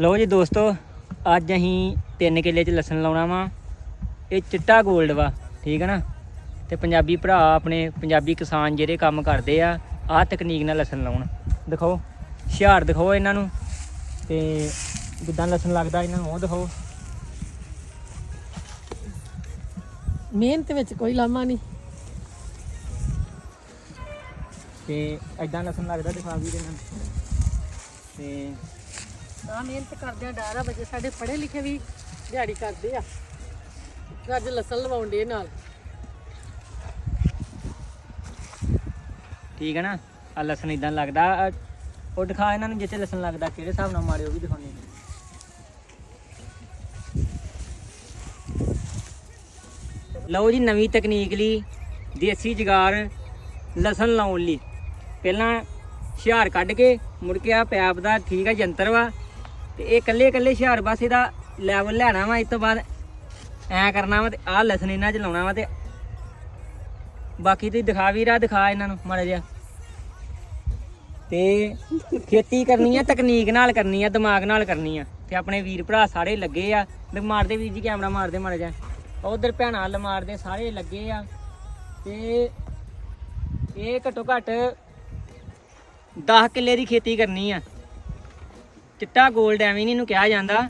ਲਓ ਜੀ ਦੋਸਤੋ ਅੱਜ ਅਸੀਂ 3 ਕਿੱਲੇ 'ਚ ਲਸਣ ਲਾਉਣਾ ਵਾ। ਇਹ ਚਿੱਟਾ 골ਡ ਵਾ ਠੀਕ ਹੈ ਨਾ? ਤੇ ਪੰਜਾਬੀ ਭਰਾ ਆਪਣੇ ਪੰਜਾਬੀ ਕਿਸਾਨ ਜਿਹੜੇ ਕੰਮ ਕਰਦੇ ਆ ਆਹ ਤਕਨੀਕ ਨਾਲ ਲਸਣ ਲਾਉਣ। ਦਿਖਾਓ ਹੁਸ਼ਿਆਰ ਦਿਖਾਓ ਇਹਨਾਂ ਨੂੰ। ਤੇ ਜਿੱਦਾਂ ਲਸਣ ਲੱਗਦਾ ਇਹਨਾਂ ਨੂੰ ਉਹ ਦਿਖਾਓ। ਮਿਹਨਤ ਵਿੱਚ ਕੋਈ ਲਾਮਾ ਨਹੀਂ। ਤੇ ਐਦਾਂ ਲਸਣ ਲੱਗਦਾ ਦਿਖਾ ਵੀ ਇਹਨਾਂ ਨੂੰ ਤੇ ਮਿਹਨਤ ਕਰਦੇ ਆ, ਡਾਰਾ ਬੱਚੇ ਸਾਡੇ ਪੜ੍ਹੇ ਲਿਖੇ ਵੀ ਦਿਹਾੜੀ ਕਰਦੇ ਆ। ਤੇ ਅੱਜ ਲਸਣ ਲਵਾਉਂਦੇ ਨਾਲ। ਠੀਕ ਹੈ ਨਾ? ਆ ਲਸਣ ਇਦਾਂ ਲੱਗਦਾ, ਆਹ ਉਹ ਦਿਖਾ ਇਹਨਾਂ ਨੂੰ ਜਿੱਥੇ ਲਸਣ ਲੱਗਦਾ, ਕਿਹੜੇ ਹਿਸਾਬ ਨਾਲ ਮਾਰੇ ਉਹ ਵੀ ਦਿਖਾਉਣੇ ਲਓ ਜੀ ਨਵੀਂ ਤਕਨੀਕ ਲਈ ਦੇਸੀ ਜਗਾਰ ਲਸਣ ਲਾਉਣ ਲਈ। ਪਹਿਲਾਂ ਹੁਸ਼ਿਆਰ ਕੱਢ ਕੇ ਮੁੜ ਕੇ ਆ ਪੈਪ ਦਾ ਠੀਕ ਆ, ਯੰਤਰ ਵਾ ਤੇ ਇਹ ਕੱਲੇ ਕੱਲੇ ਹੁਸ਼ਿਆਰ ਬਸ ਇਹਦਾ ਲੈਵਲ ਲੈਣਾ ਵਾ, ਇਸ ਤੋਂ ਬਾਅਦ ਐ ਕਰਨਾ ਵਾ ਤੇ ਆਹ ਲਸਣ ਇਹਨਾਂ ਚ ਲਾਉਣਾ ਵਾ ਤੇ ਬਾਕੀ ਤੁਸੀਂ ਦਿਖਾ ਵੀ ਰਾ ਦਿਖਾ ਇਹਨਾਂ ਨੂੰ ਮਾੜਾ ਜਿਹਾ। ਤੇ ਖੇਤੀ ਕਰਨੀ ਆ, ਤਕਨੀਕ ਨਾਲ ਕਰਨੀ ਆ, ਦਿਮਾਗ ਨਾਲ ਕਰਨੀ ਆ। ਤੇ ਆਪਣੇ ਵੀਰ ਭਰਾ ਸਾਰੇ ਲੱਗੇ ਆ। ਤੇ ਮਾਰਦੇ ਵੀਰ ਜੀ ਕੈਮਰਾ ਮਾਰਦੇ ਮਾੜਾ ਜਿਹਾ। ਉਧਰ ਭੈਣਾਂ ਵੱਲ ਮਾਰਦੇ ਸਾਰੇ ਲੱਗੇ ਆ। ਤੇ ਇਹ ਘੱਟੋ ਘੱਟ 10 ਕਿੱਲੇ ਦੀ ਖੇਤੀ ਕਰਨੀ ਆ। ਚਿੱਟਾ 골ਡ ਐਵੇਂ ਨਹੀਂ ਇਹਨੂੰ ਕਿਹਾ ਜਾਂਦਾ।